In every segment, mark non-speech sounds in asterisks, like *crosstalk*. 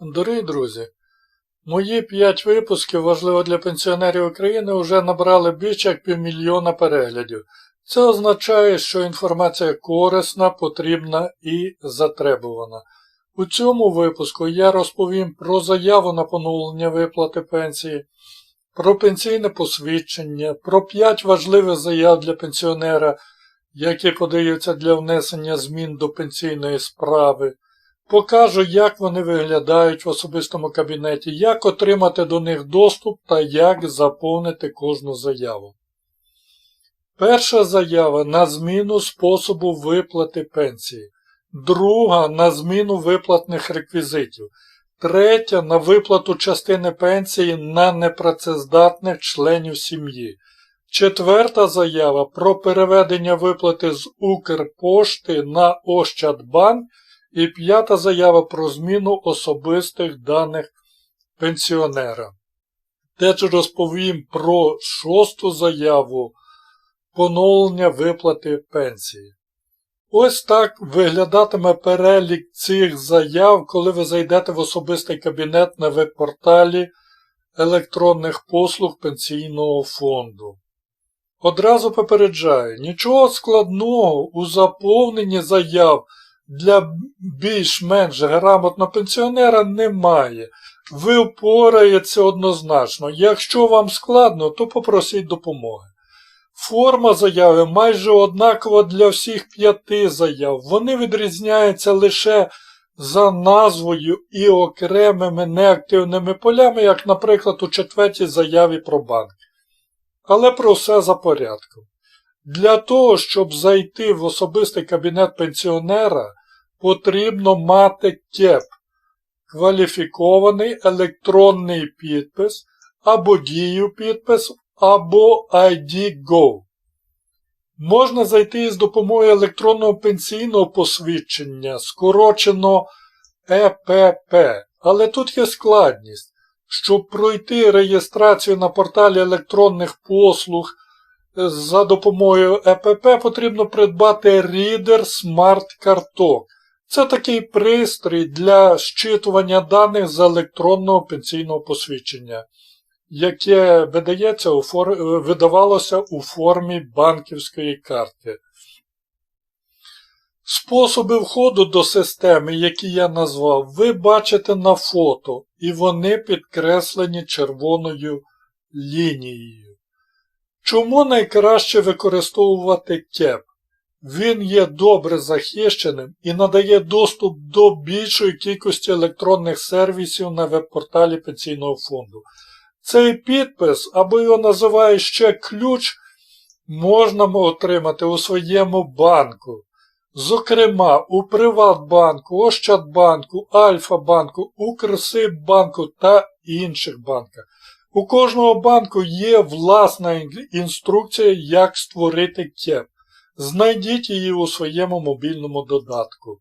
Дорогі друзі, мої 5 випусків важливо для пенсіонерів України вже набрали більше як півмільйона переглядів. Це означає, що інформація корисна, потрібна і затребувана. У цьому випуску я розповім про заяву на поновлення виплати пенсії, про пенсійне посвідчення, про 5 важливих заяв для пенсіонера, які подаються для внесення змін до пенсійної справи. Покажу, як вони виглядають в особистому кабінеті, як отримати до них доступ та як заповнити кожну заяву. Перша заява на зміну способу виплати пенсії. Друга на зміну виплатних реквізитів. Третя на виплату частини пенсії на непрацездатних членів сім'ї. Четверта заява про переведення виплати з Укрпошти на Ощадбанк. І п'ята заява про зміну особистих даних пенсіонера. Теж розповім про шосту заяву поновлення виплати пенсії. Ось так виглядатиме перелік цих заяв, коли ви зайдете в особистий кабінет на веб-порталі електронних послуг Пенсійного фонду. Одразу попереджаю, нічого складного у заповненні заяв для більш-менш грамотного пенсіонера немає. Ви впораєтеся однозначно. Якщо вам складно, то попросіть допомоги. Форма заяви майже однакова для всіх п'яти заяв. Вони відрізняються лише за назвою і окремими неактивними полями, як, наприклад, у четвертій заяві про банк. Але про все за порядком. Для того, щоб зайти в особистий кабінет пенсіонера, потрібно мати КЕП кваліфікований електронний підпис або дію підпис, або ID-Go. Можна зайти із допомогою електронного пенсійного посвідчення, скорочено ЕПП, але тут є складність. Щоб пройти реєстрацію на порталі електронних послуг за допомогою ЕПП потрібно придбати рідер смарт-карток. Це такий пристрій для щитування даних з електронного пенсійного посвідчення, яке видається у фор... видавалося у формі банківської картки. Способи входу до системи, які я назвав, ви бачите на фото, і вони підкреслені червоною лінією. Чому найкраще використовувати КЕП? Він є добре захищеним і надає доступ до більшої кількості електронних сервісів на веб-порталі Пенсійного фонду. Цей підпис, або його називають ще ключ, можна отримати у своєму банку. Зокрема, у Приватбанку, Ощадбанку, Альфа-банку, Укрсиббанку та інших банках. У кожного банку є власна інструкція, як створити КЕП. Знайдіть її у своєму мобільному додатку.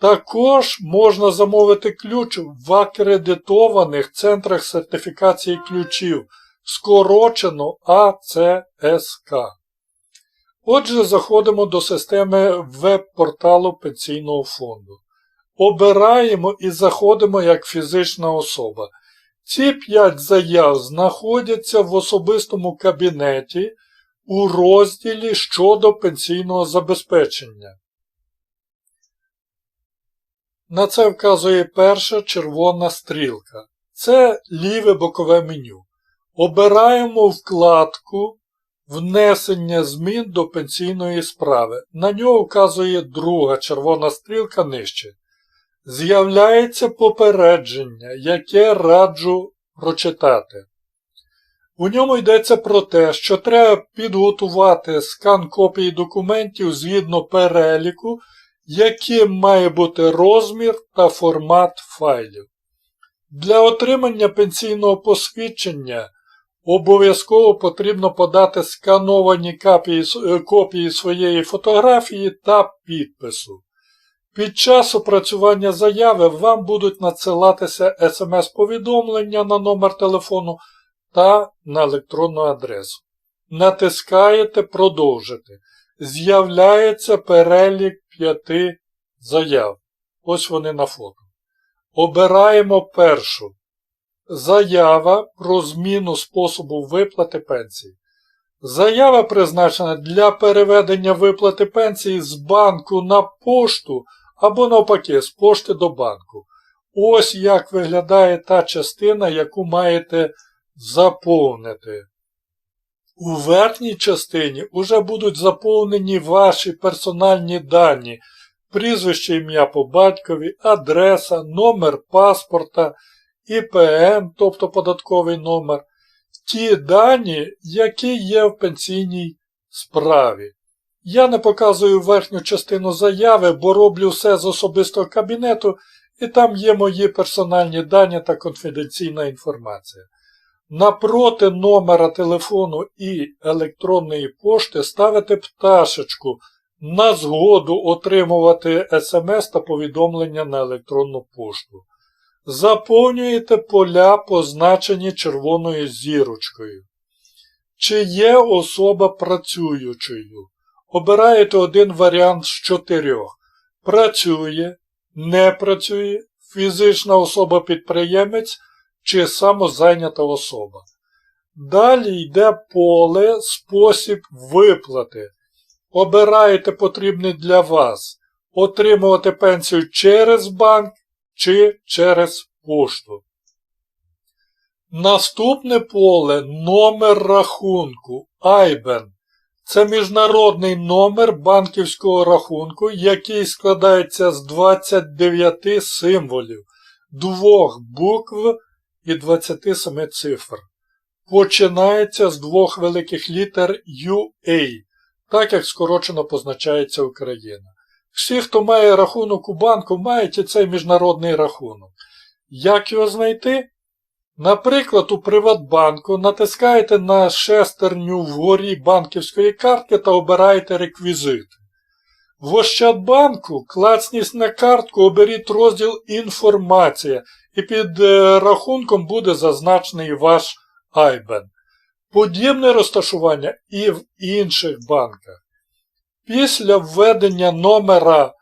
Також можна замовити ключ в акредитованих центрах сертифікації ключів, скорочено АЦСК. Отже, заходимо до системи веб-порталу Пенсійного фонду. Обираємо і заходимо як фізична особа. Ці 5 заяв знаходяться в особистому кабінеті у розділі щодо пенсійного забезпечення. На це вказує перша червона стрілка. Це ліве бокове меню. Обираємо вкладку Внесення змін до пенсійної справи. На нього вказує друга червона стрілка нижче. З'являється попередження, яке раджу прочитати. У ньому йдеться про те, що треба підготувати скан копії документів згідно переліку, яким має бути розмір та формат файлів. Для отримання пенсійного посвідчення обов'язково потрібно подати скановані копії своєї фотографії та підпису. Під час опрацювання заяви вам будуть надсилатися смс-повідомлення на номер телефону та на електронну адресу. Натискаєте Продовжити. З'являється перелік п'яти заяв. Ось вони на фото. Обираємо першу. Заява про зміну способу виплати пенсії. Заява призначена для переведення виплати пенсії з банку на пошту або навпаки з пошти до банку. Ось як виглядає та частина, яку маєте заповнити. У верхній частині вже будуть заповнені ваші персональні дані, прізвище ім'я по батькові, адреса, номер паспорта, ІПН, тобто податковий номер, ті дані, які є в пенсійній справі. Я не показую верхню частину заяви, бо роблю все з особистого кабінету, і там є мої персональні дані та конфіденційна інформація. Напроти номера телефону і електронної пошти ставите пташечку на згоду отримувати смс та повідомлення на електронну пошту. Заповнюєте поля, позначені червоною зірочкою. Чи є особа працюючою? Обираєте один варіант з чотирьох. Працює, не працює, фізична особа-підприємець чи самозайнята особа. Далі йде поле спосіб виплати. Обираєте потрібний для вас отримувати пенсію через банк чи через пошту. Наступне поле номер рахунку IBAN. Це міжнародний номер банківського рахунку, який складається з 29 символів, двох букв і 27 цифр. Починається з двох великих літер UA, так як скорочено позначається Україна. Всі, хто має рахунок у банку, мають і цей міжнародний рахунок. Як його знайти? Наприклад, у Приватбанку натискаєте на шестерню вгорі банківської картки та обираєте реквізити. В Ощадбанку клацніть на картку, оберіть розділ Інформація і під е, рахунком буде зазначений ваш IBAN. Подібне розташування і в інших банках. Після введення номера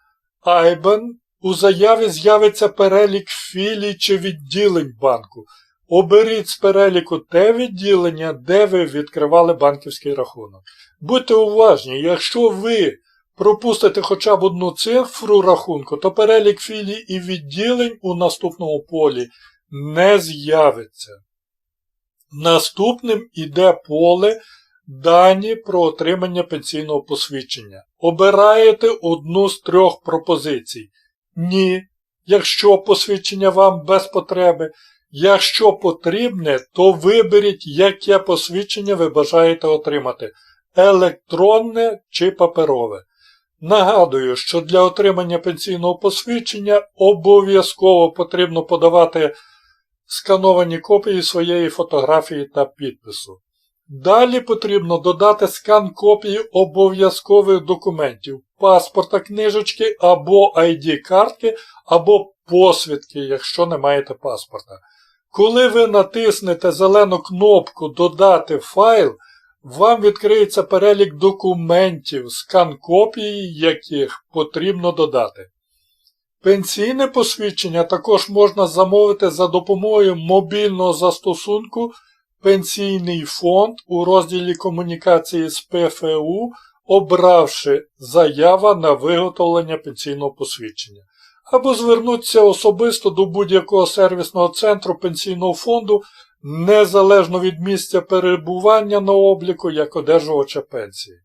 IBAN у заяві з'явиться перелік філій чи відділень банку. Оберіть з переліку те відділення, де ви відкривали банківський рахунок. Будьте уважні, якщо ви пропустите хоча б одну цифру рахунку, то перелік філій і відділень у наступному полі не з'явиться. Наступним іде поле Дані про отримання пенсійного посвідчення. Обираєте одну з трьох пропозицій. Ні, якщо посвідчення вам без потреби. Якщо потрібне, то виберіть, яке посвідчення ви бажаєте отримати електронне чи паперове. Нагадую, що для отримання пенсійного посвідчення обов'язково потрібно подавати скановані копії своєї фотографії та підпису. Далі потрібно додати скан копії обов'язкових документів, паспорта книжечки або ID-картки, або посвідки, якщо не маєте паспорта. Коли ви натиснете зелену кнопку Додати файл, вам відкриється перелік документів, скан копії яких потрібно додати. Пенсійне посвідчення також можна замовити за допомогою мобільного застосунку Пенсійний фонд у розділі комунікації з ПФУ, обравши заява на виготовлення пенсійного посвідчення або звернутися особисто до будь-якого сервісного центру пенсійного фонду незалежно від місця перебування на обліку як одержувача пенсії.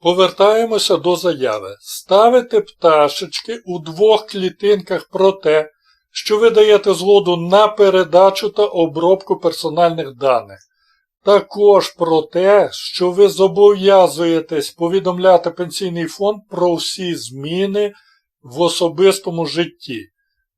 Повертаємося до заяви. Ставите пташечки у двох клітинках про те, що ви даєте згоду на передачу та обробку персональних даних. Також про те, що ви зобов'язуєтесь повідомляти пенсійний фонд про всі зміни в особистому житті,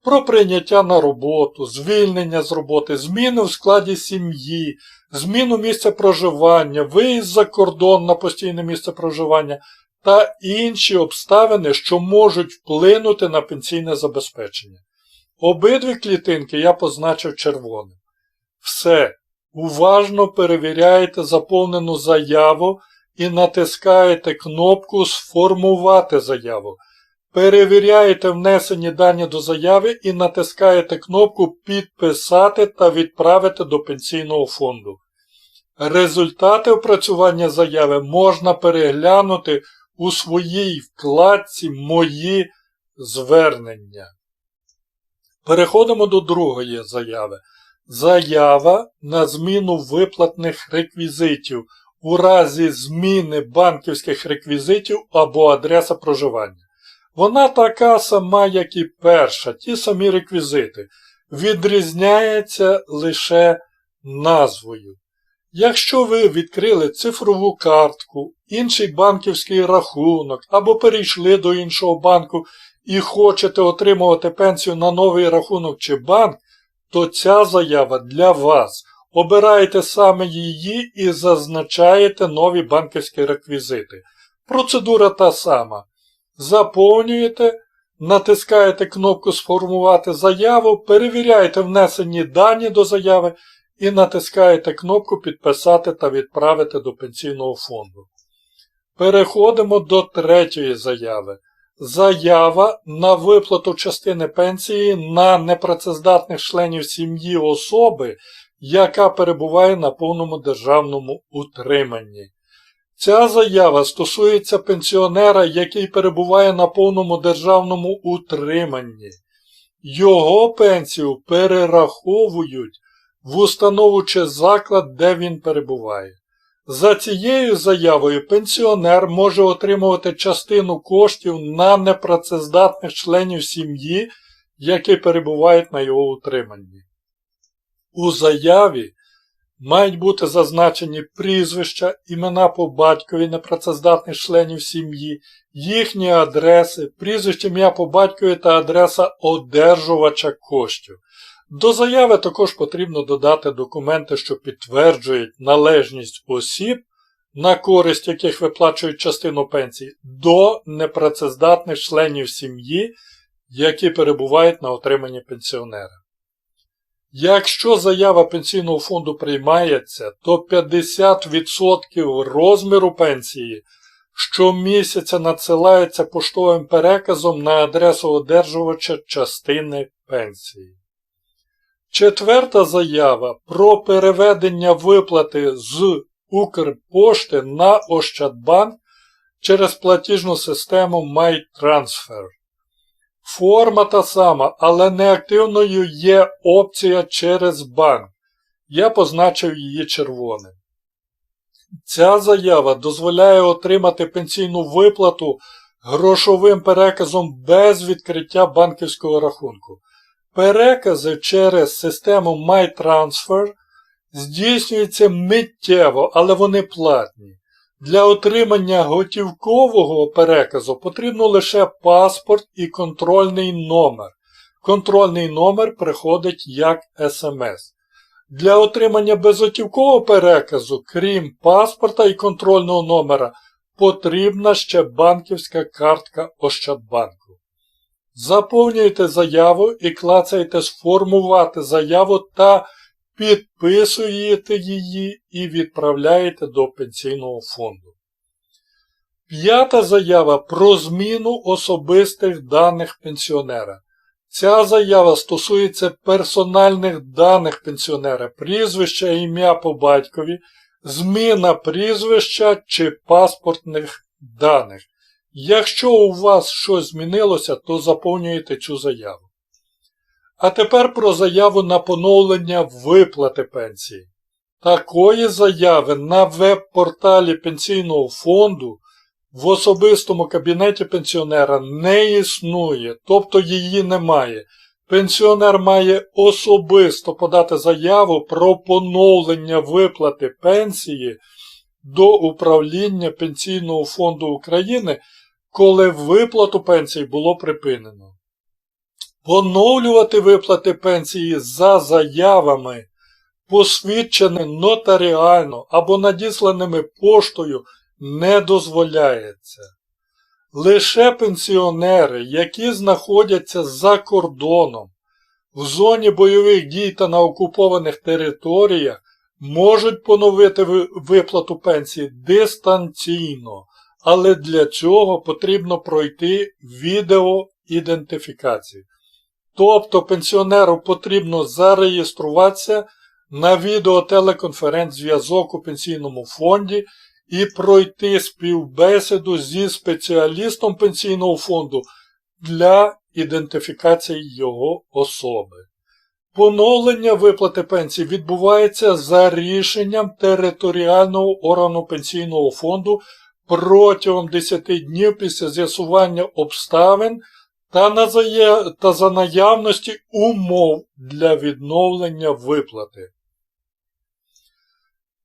про прийняття на роботу, звільнення з роботи, зміни в складі сім'ї, зміну місця проживання, виїзд за кордон на постійне місце проживання та інші обставини, що можуть вплинути на пенсійне забезпечення. Обидві клітинки я позначив червоним. Все. Уважно перевіряєте заповнену заяву і натискаєте кнопку Сформувати заяву. Перевіряєте внесені дані до заяви і натискаєте кнопку Підписати та відправити до пенсійного фонду. Результати опрацювання заяви можна переглянути у своїй вкладці Мої звернення. Переходимо до другої заяви. Заява на зміну виплатних реквізитів у разі зміни банківських реквізитів або адреса проживання. Вона така сама, як і перша, ті самі реквізити. Відрізняється лише назвою. Якщо ви відкрили цифрову картку, інший банківський рахунок або перейшли до іншого банку і хочете отримувати пенсію на новий рахунок чи банк, то ця заява для вас. Обираєте саме її і зазначаєте нові банківські реквізити. Процедура та сама. Заповнюєте, натискаєте кнопку Сформувати заяву, перевіряєте внесені дані до заяви і натискаєте кнопку Підписати та відправити до пенсійного фонду. Переходимо до третьої заяви. Заява на виплату частини пенсії на непрацездатних членів сім'ї особи, яка перебуває на повному державному утриманні. Ця заява стосується пенсіонера, який перебуває на повному державному утриманні. Його пенсію перераховують в установу чи заклад, де він перебуває. За цією заявою пенсіонер може отримувати частину коштів на непрацездатних членів сім'ї, які перебувають на його утриманні. У заяві мають бути зазначені прізвища, імена по батькові непрацездатних членів сім'ї, їхні адреси, прізвище ім'я по батькові та адреса одержувача коштів. До заяви також потрібно додати документи, що підтверджують належність осіб, на користь яких виплачують частину пенсії, до непрацездатних членів сім'ї, які перебувають на отриманні пенсіонера. Якщо заява пенсійного фонду приймається, то 50% розміру пенсії щомісяця надсилається поштовим переказом на адресу одержувача частини пенсії. Четверта заява про переведення виплати з Укрпошти на Ощадбанк через платіжну систему MyTransfer. Форма та сама, але неактивною є опція через банк. Я позначив її червоним. Ця заява дозволяє отримати пенсійну виплату грошовим переказом без відкриття банківського рахунку. Перекази через систему MyTransfer здійснюються миттєво, але вони платні. Для отримання готівкового переказу потрібно лише паспорт і контрольний номер. Контрольний номер приходить як смс. Для отримання безготівкового переказу, крім паспорта і контрольного номера, потрібна ще банківська картка Ощадбанку. Заповнюєте заяву і клацаєте Сформувати заяву та підписуєте її і відправляєте до пенсійного фонду. П'ята заява про зміну особистих даних пенсіонера. Ця заява стосується персональних даних пенсіонера, прізвища ім'я по батькові, зміна прізвища чи паспортних даних. Якщо у вас щось змінилося, то заповнюєте цю заяву. А тепер про заяву на поновлення виплати пенсії. Такої заяви на веб-порталі Пенсійного фонду в особистому кабінеті пенсіонера не існує, тобто її немає. Пенсіонер має особисто подати заяву про поновлення виплати пенсії до управління Пенсійного фонду України, коли виплату пенсії було припинено. Поновлювати виплати пенсії за заявами, посвідченими нотаріально або надісланими поштою, не дозволяється. Лише пенсіонери, які знаходяться за кордоном, в зоні бойових дій та на окупованих територіях, можуть поновити виплату пенсії дистанційно, але для цього потрібно пройти відеоідентифікацію. Тобто пенсіонеру потрібно зареєструватися на відеотелеконференц-зв'язок у пенсійному фонді і пройти співбесіду зі спеціалістом пенсійного фонду для ідентифікації його особи. Поновлення виплати пенсії відбувається за рішенням територіального органу пенсійного фонду протягом 10 днів після з'ясування обставин та, на зая... та за наявності умов для відновлення виплати.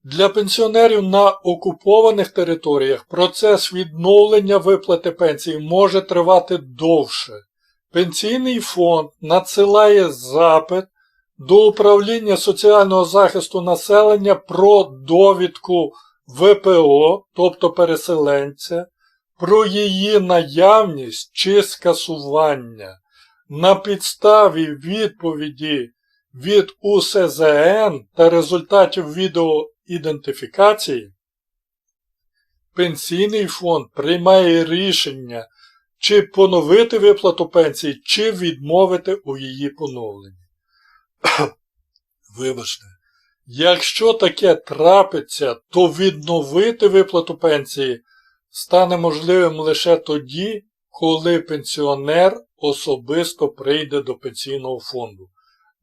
Для пенсіонерів на окупованих територіях процес відновлення виплати пенсії може тривати довше. Пенсійний фонд надсилає запит до управління соціального захисту населення про довідку ВПО, тобто переселенця, про її наявність чи скасування. На підставі відповіді від УСЗН та результатів відеоідентифікації Пенсійний фонд приймає рішення, чи поновити виплату пенсії, чи відмовити у її поновленні. *clears throat* Вибачте, якщо таке трапиться, то відновити виплату пенсії стане можливим лише тоді, коли пенсіонер особисто прийде до пенсійного фонду.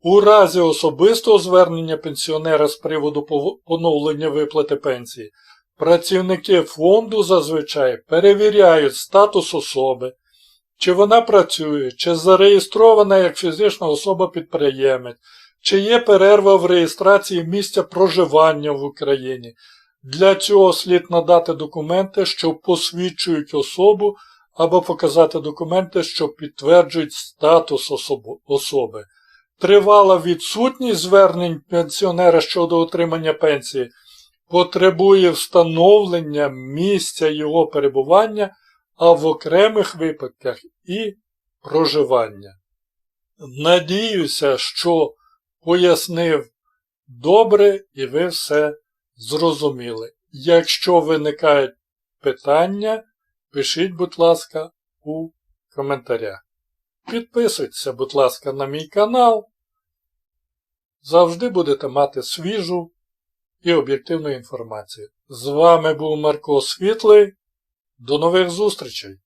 У разі особистого звернення пенсіонера з приводу поновлення виплати пенсії, працівники фонду зазвичай перевіряють статус особи, чи вона працює, чи зареєстрована як фізична особа-підприємець, чи є перерва в реєстрації місця проживання в Україні. Для цього слід надати документи, що посвідчують особу, або показати документи, що підтверджують статус особи. Тривала відсутність звернень пенсіонера щодо отримання пенсії потребує встановлення місця його перебування, а в окремих випадках і проживання. Надіюся, що пояснив добре і ви все зрозуміли. Якщо виникають питання, пишіть, будь ласка, у коментарях. Підписуйтеся, будь ласка, на мій канал. Завжди будете мати свіжу і об'єктивну інформацію. З вами був Марко Світлий. До нових зустрічей!